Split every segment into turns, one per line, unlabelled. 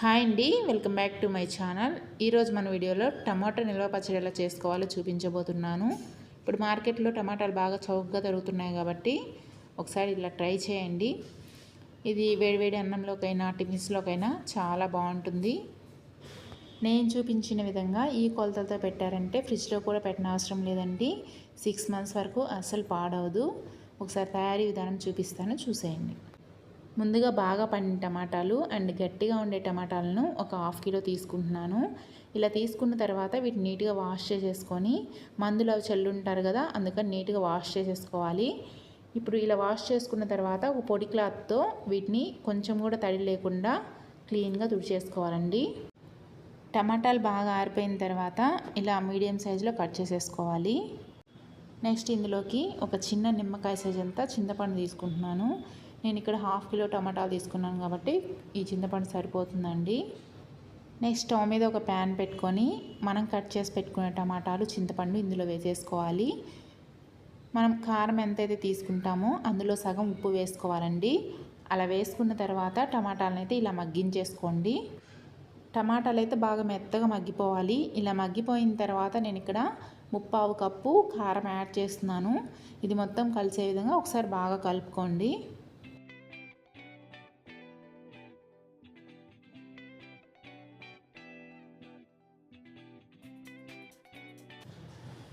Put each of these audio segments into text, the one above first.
Hi అండి welcome back to my channel. ఈరోజు మన వీడియోలో టమాటా నిల్వ పచ్చడి ఎలా చేసుకోవాలో చూపించబోతున్నాను. ఇప్పుడు మార్కెట్లో టమాటాలు బాగా చౌకగా దొరుకుతున్నాయి కాబట్టి ఒకసారి ఇలా ట్రై చేయండి. ఇది వేడివేడి అన్నంలోకైనా టిఫిన్స్లోకైనా చాలా బాగుంటుంది. నేను చూపించిన విధంగా ఈ కొలతలతో పెట్టారంటే ఫ్రిడ్జ్లో కూడా పెట్టిన అవసరం లేదండి. సిక్స్ మంత్స్ వరకు అస్సలు పాడవదు. ఒకసారి తయారీ విధానం చూపిస్తాను చూసేయండి. ముందుగా బాగా పండిన టమాటాలు అండ్ గట్టిగా ఉండే టమాటాలను ఒక హాఫ్ కిలో తీసుకుంటున్నాను. ఇలా తీసుకున్న తర్వాత వీటిని నీట్గా వాష్ చేసేసుకొని మందులు అవి చల్లుంటారు కదా అందుకని నీట్గా వాష్ చేసేసుకోవాలి. ఇప్పుడు ఇలా వాష్ చేసుకున్న తర్వాత ఒక పొడి క్లాత్తో వీటిని కొంచెం కూడా తడి లేకుండా క్లీన్గా తుడిచేసుకోవాలండి. టమాటాలు బాగా ఆరిపోయిన తర్వాత ఇలా మీడియం సైజులో కట్ చేసేసుకోవాలి. నెక్స్ట్ ఇందులోకి ఒక చిన్న నిమ్మకాయ సైజ్ అంతా చింతపండు తీసుకుంటున్నాను. నేను ఇక్కడ హాఫ్ కిలో టమాటాలు తీసుకున్నాను కాబట్టి ఈ చింతపండు సరిపోతుందండి. నెక్స్ట్ స్టవ్ మీద ఒక ప్యాన్ పెట్టుకొని మనం కట్ చేసి పెట్టుకునే టమాటాలు చింతపండు ఇందులో వేసేసుకోవాలి. మనం కారం ఎంతైతే తీసుకుంటామో అందులో సగం ఉప్పు వేసుకోవాలండి. అలా వేసుకున్న తర్వాత టమాటాలను అయితే ఇలా మగ్గించేసుకోండి. టమాటాలు అయితే బాగా మెత్తగా మగ్గిపోవాలి. ఇలా మగ్గిపోయిన తర్వాత నేను ఇక్కడ ముప్పావు కప్పు కారం యాడ్ చేస్తున్నాను. ఇది మొత్తం కలిసే విధంగా ఒకసారి బాగా కలుపుకోండి.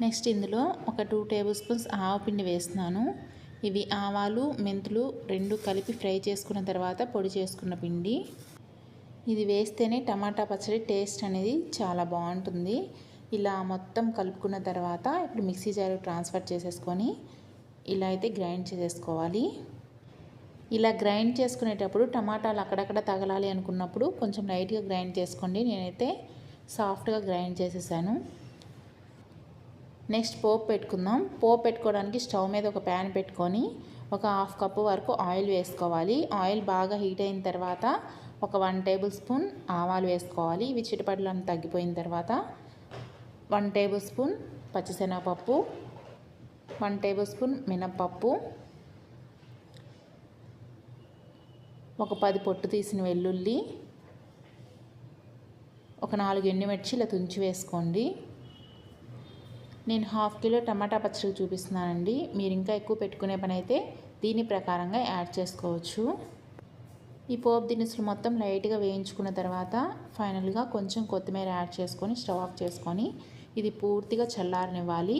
నెక్స్ట్ ఇందులో ఒక టూ టేబుల్ స్పూన్స్ ఆవపిండి వేస్తున్నాను. ఇవి ఆవాలు మెంతులు రెండు కలిపి ఫ్రై చేసుకున్న తర్వాత పొడి చేసుకున్న పిండి. ఇది వేస్తేనే టమాటా పచ్చడి టేస్ట్ అనేది చాలా బాగుంటుంది. ఇలా మొత్తం కలుపుకున్న తర్వాత ఇప్పుడు మిక్సీ జారు ట్రాన్స్ఫర్ చేసేసుకొని ఇలా అయితే గ్రైండ్ చేసేసుకోవాలి. ఇలా గ్రైండ్ చేసుకునేటప్పుడు టమాటాలు అక్కడక్కడ తగలాలి అనుకున్నప్పుడు కొంచెం లైట్గా గ్రైండ్ చేసుకోండి. నేనైతే సాఫ్ట్గా గ్రైండ్ చేసేసాను. నెక్స్ట్ పోపు పెట్టుకుందాం. పోపు పెట్టుకోవడానికి స్టవ్ మీద ఒక ప్యాన్ పెట్టుకొని ఒక హాఫ్ కప్పు వరకు ఆయిల్ వేసుకోవాలి. ఆయిల్ బాగా హీట్ అయిన తర్వాత ఒక వన్ టేబుల్ స్పూన్ ఆవాలు వేసుకోవాలి. ఇవి చిటపట్లు తగ్గిపోయిన తర్వాత వన్ టేబుల్ స్పూన్ పచ్చిశనగపప్పు వన్ టేబుల్ స్పూన్ మినప్పప్పు ఒక పది పొట్టు తీసిన వెల్లుల్లి ఒక నాలుగు ఎండుమిర్చి ఇలా తుంచి వేసుకోండి. నేను హాఫ్ కిలో టమాటా పచ్చడి చూపిస్తున్నానండి. మీరు ఇంకా ఎక్కువ పెట్టుకునే పని అయితే దీని ప్రకారంగా యాడ్ చేసుకోవచ్చు. ఈ పోపు దినుసులు మొత్తం లైట్గా వేయించుకున్న తర్వాత ఫైనల్గా కొంచెం కొత్తిమీర యాడ్ చేసుకొని స్టవ్ ఆఫ్ చేసుకొని ఇది పూర్తిగా చల్లారనివ్వాలి.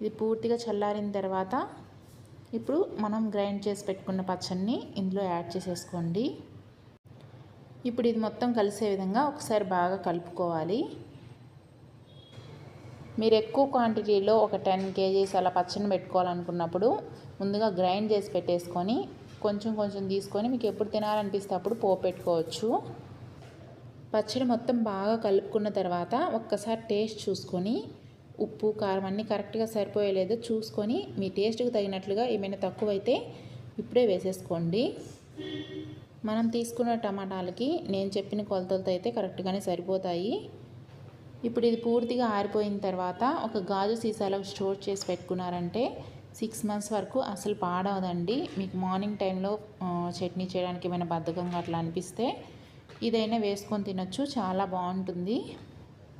ఇది పూర్తిగా చల్లారిన తర్వాత ఇప్పుడు మనం గ్రైండ్ చేసి పెట్టుకున్న పచ్చడిని ఇందులో యాడ్ చేసేసుకోండి. ఇప్పుడు ఇది మొత్తం కలిసే విధంగా ఒకసారి బాగా కలుపుకోవాలి. మీరు ఎక్కువ క్వాంటిటీలో ఒక టెన్ కేజీస్ అలా పచ్చని పెట్టుకోవాలనుకున్నప్పుడు ముందుగా గ్రైండ్ చేసి పెట్టేసుకొని కొంచెం కొంచెం తీసుకొని మీకు ఎప్పుడు తినాలనిపిస్తే అప్పుడు పోపు పెట్టుకోవచ్చు. పచ్చడి మొత్తం బాగా కలుపుకున్న తర్వాత ఒక్కసారి టేస్ట్ చూసుకొని ఉప్పు కారం అన్నీ కరెక్ట్గా సరిపోయలేదో చూసుకొని మీ టేస్ట్కి తగినట్లుగా ఏమైనా తక్కువైతే ఇప్పుడే వేసేసుకోండి. మనం తీసుకున్న టమాటాలకి నేను చెప్పిన కొలతలతో అయితే కరెక్ట్గానే సరిపోతాయి. ఇప్పుడు ఇది పూర్తిగా ఆరిపోయిన తర్వాత ఒక గాజు సీసాలో స్టోర్ చేసి పెట్టుకున్నారంటే సిక్స్ మంత్స్ వరకు అసలు పాడవదండి. మీకు మార్నింగ్ టైంలో చట్నీ చేయడానికి ఏమైనా బద్ధకంగా అట్లా అనిపిస్తే ఇదైనా వేసుకొని తినొచ్చు. చాలా బాగుంటుంది.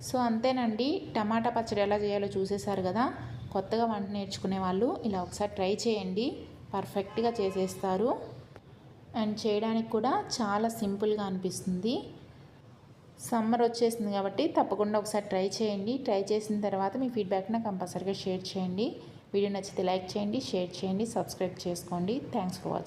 సో అంతేనండి. టమాటా పచ్చడి ఎలా చేయాలో చూసేశారు కదా. కొత్తగా వంట నేర్చుకునే వాళ్ళు ఇలా ఒకసారి ట్రై చేయండి. పర్ఫెక్ట్గా చేసేస్తారు. అండ్ చేయడానికి కూడా చాలా సింపుల్గా అనిపిస్తుంది. సమ్మర్ వచ్చేసింది కాబట్టి తప్పకుండా ఒకసారి ట్రై చేయండి. ట్రై చేసిన తర్వాత మీ ఫీడ్బ్యాక్ని కంపల్సరీగా షేర్ చేయండి. వీడియో నచ్చితే లైక్ చేయండి షేర్ చేయండి సబ్స్క్రైబ్ చేసుకోండి. Thanks for watching.